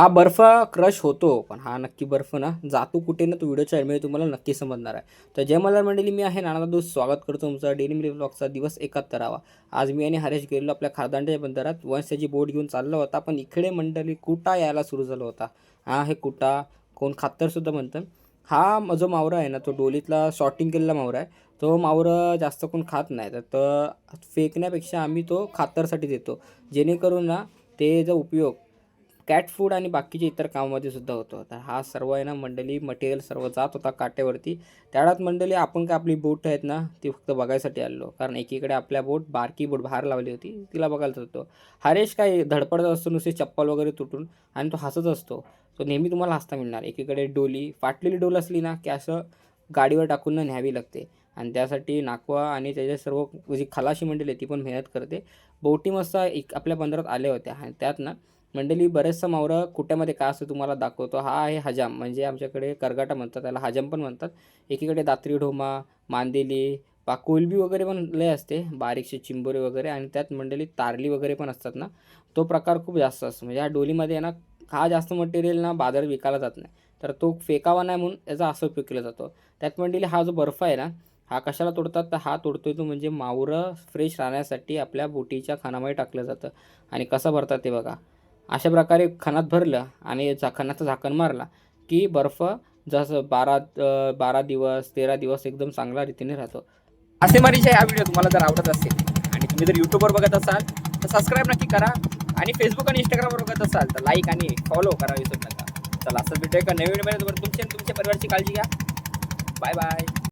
हा बर्फ क्रश होतो पण हा नक्की बर्फ ना. जातो कुठे ना तो व्हिडिओच्या एंडमध्ये तुम्हाला नक्की समजणार आहे. तर जय मला मंडळी मी आहे नाना दोस्त स्वागत करतो तुमचा डेली मिली ब्लॉगचा दिवस एकाहत्तरावा. आज मी आणि हरेश गेलेलो आपल्या खारदांड्या बंदरात. वंश त्याची बोट घेऊन चालला होता पण इकडे मंडळी कुटा यायला सुरू झाला होता. हा हे कुटा कोण खातरसुद्धा म्हणतं. हा जो मावरा आहे ना तो डोलीतला शॉर्टिंग केलेला मावरा आहे. तो मावरं जास्त कोण खात नाही. तर फेकण्यापेक्षा आम्ही तो खातरसाठी देतो. जेणेकरून ना ते जो उपयोग कॅट फूड आणि बाकीचे इतर कामामध्ये सुद्धा होतो. तर हा सर्व आहे ना मंडळी मटेरियल सर्व जात होता काट्यावरती. त्यावेळात मंडळी आपण काय आपली बोट आहेत ना ती फक्त बघायसाठी आलो कारण एकीकडे आपल्या बोट बारकी बोट बाहेर लावली होती तिला बघायला होतो. हरेश काय धडपडत असतो नुसते चप्पल वगैरे तुटून आणि तो हसत असतो. तो नेहमी तुम्हाला हसता मिळणार. एकीकडे डोली फाटलेली डोल असली ना की असं गाडीवर टाकून ना न्यावी लागते. आणि त्यासाठी नाकवा आणि त्याच्या सर्व जी खलाशी मंडळी आहे ती पण मेहनत करते. बोटी मस्त एक आपल्या बंदरात आल्या होत्या. आणि त्यात ना मंडळी बरेचसा मावरं कुट्यामध्ये काय असतं तुम्हाला दाखवतो. हा आहे हजाम. म्हणजे आमच्याकडे करगाटा म्हणतात त्याला हजाम पण म्हणतात. एकीकडे दात्री ढोमा मांदेली पा कोलबी वगैरे पण लय असते बारीकशी चिंबोरे वगैरे आणि त्यात मंडळी तारली वगैरे पण असतात ना. तो प्रकार खूप जास्त असतो. म्हणजे ह्या डोलीमध्ये आहे ना हा जास्त मटेरियल ना बाजारात विकायला जात नाही. तर तो फेकावा नाही म्हणून याचा असा उपयोग केला जातो. त्यात मंडळी हा जो बर्फ आहे ना हा कशाला तोडतात? तर हा तोडतोय तो म्हणजे मावरं फ्रेश राहण्यासाठी आपल्या बोटीच्या खानामध्ये टाकलं जातं. आणि कसं भरतात ते बघा. अशा प्रकारे खणात भरलं आणि झा खणाचं झाकण मारला की बर्फ जसं बारा बारा दिवस तेरा दिवस एकदम चांगल्या रीतीने राहतो. मासेमारीचा हा व्हिडिओ तुम्हाला जर आवडत असेल आणि तुम्ही जर यूट्यूबवर बघत असाल तर सबस्क्राईब नक्की करा आणि फेसबुक आणि इंस्टाग्रामवर बघत असाल तर लाईक आणि फॉलो करा विसरू नका. चला असं भेटूया का नवीन तुमच्या तुमच्या परिवारची काळजी घ्या. Bye bye